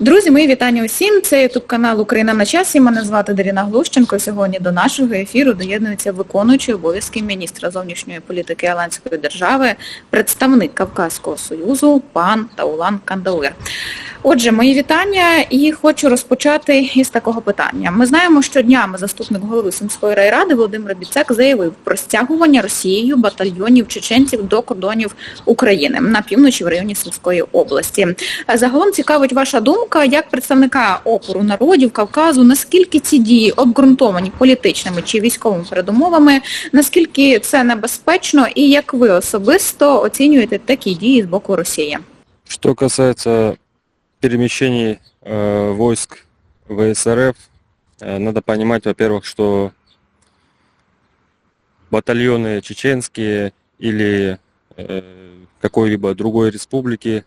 Друзі, мої вітання усім. Це ютуб канал Україна на часі. Мене звати Даріна Глущенко. Сьогодні до нашого ефіру доєднується виконуючий обов'язки міністра зовнішньої політики Аланської держави, представник Кавказського Союзу, пан Таулан Кандауир. Отже, мої вітання і хочу розпочати із такого питання. Ми знаємо, що днями заступник голови Сумської райради Володимир Біцек заявив про стягування Росією батальйонів чеченців до кордонів України на півночі в районі Сумської області. Загалом цікавить ваша думка, як представника опору народів Кавказу, наскільки ці дії обґрунтовані політичними чи військовими передумовами, наскільки це небезпечно і як ви особисто оцінюєте такі дії з боку Росії? Что касается перемещений э, войск ВСРФ, э, надо понимать, во-первых, что батальоны чеченские или э, какой-либо другой республики,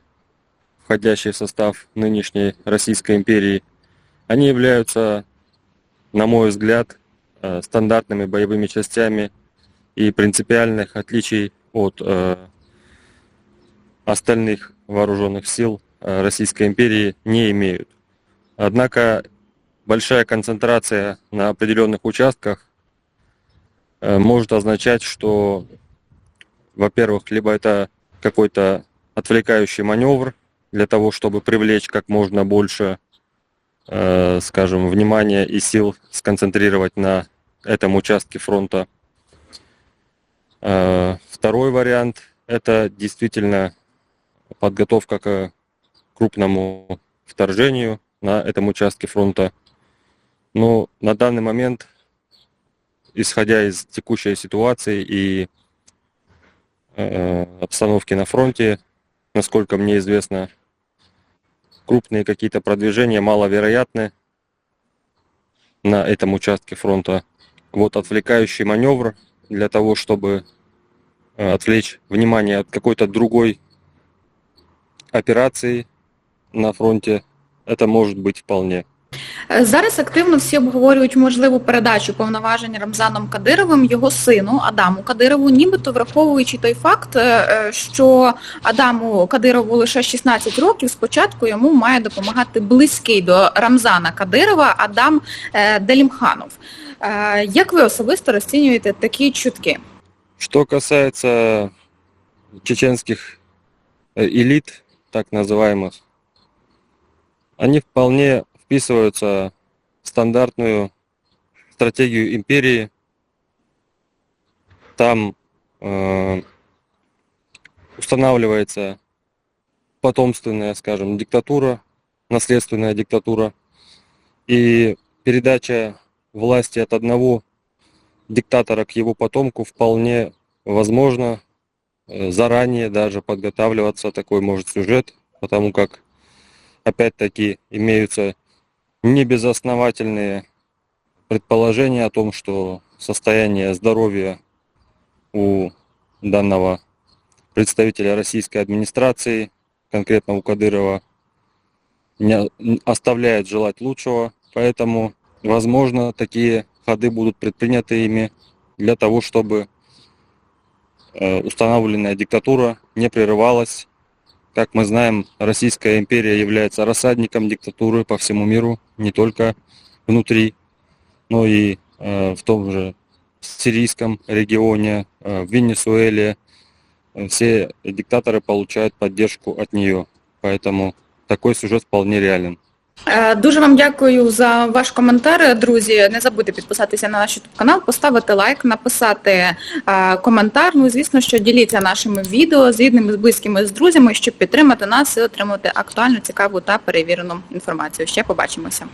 входящие в состав нынешней Российской империи, они являются, на мой взгляд, э, стандартными боевыми частями и принципиальных отличий от э, остальных вооруженных сил э, Российской империи не имеют. Однако большая концентрация на определенных участках может означать, что, во-первых, либо это какой-то отвлекающий маневр для того, чтобы привлечь как можно больше, э, скажем, внимания и сил сконцентрировать на этом участке фронта. Э, Второй вариант – это действительно подготовка к крупному вторжению на этом участке фронта. Но на данный момент, исходя из текущей ситуации и э, обстановки на фронте, насколько мне известно, крупные какие-то продвижения маловероятны на этом участке фронта. Вот отвлекающий маневр для того, чтобы э, отвлечь внимание от какой-то другой операции на фронте, это может быть вполне. Е, Зараз активно всі обговорюють можливу передачу повноважень Рамзаном Кадировим його сину Адаму Кадирову, нібито враховуючи той факт, е, е, що Адаму Кадирову лише 16 років, спочатку йому має допомагати близький до Рамзана Кадирова Адам е, Делімханов. Е, Як ви особисто розцінюєте такі чутки? Что касается чеченских э, элит, так называемых, они вполне вписываются в стандартную стратегию империи. Там э, устанавливается потомственная, скажем, диктатура, наследственная диктатура. И передача власти от одного диктатора к его потомку вполне возможно. Э, Заранее даже подготавливаться такой может сюжет, потому как, опять-таки, имеются небезосновательные предположения о том, что состояние здоровья у данного представителя российской администрации, конкретно у Кадырова, не оставляет желать лучшего, поэтому, возможно, такие ходы будут предприняты ими для того, чтобы э, установленная диктатура не прерывалась. Как мы знаем, Российская империя является рассадником диктатуры по всему миру, не только внутри, но и э, в том же сирийском регионе, э, в Венесуэле. Все диктаторы получают поддержку от нее, поэтому такой сюжет вполне реален. Е, Дуже вам дякую за ваш коментар, друзі. Не забудьте підписатися на наш канал, поставити лайк, написати е, коментар. Ну і звісно, що діліться нашими відео з рідними, з близькими, з друзями, щоб підтримати нас і отримати актуальну, цікаву та перевірену інформацію. Ще побачимося.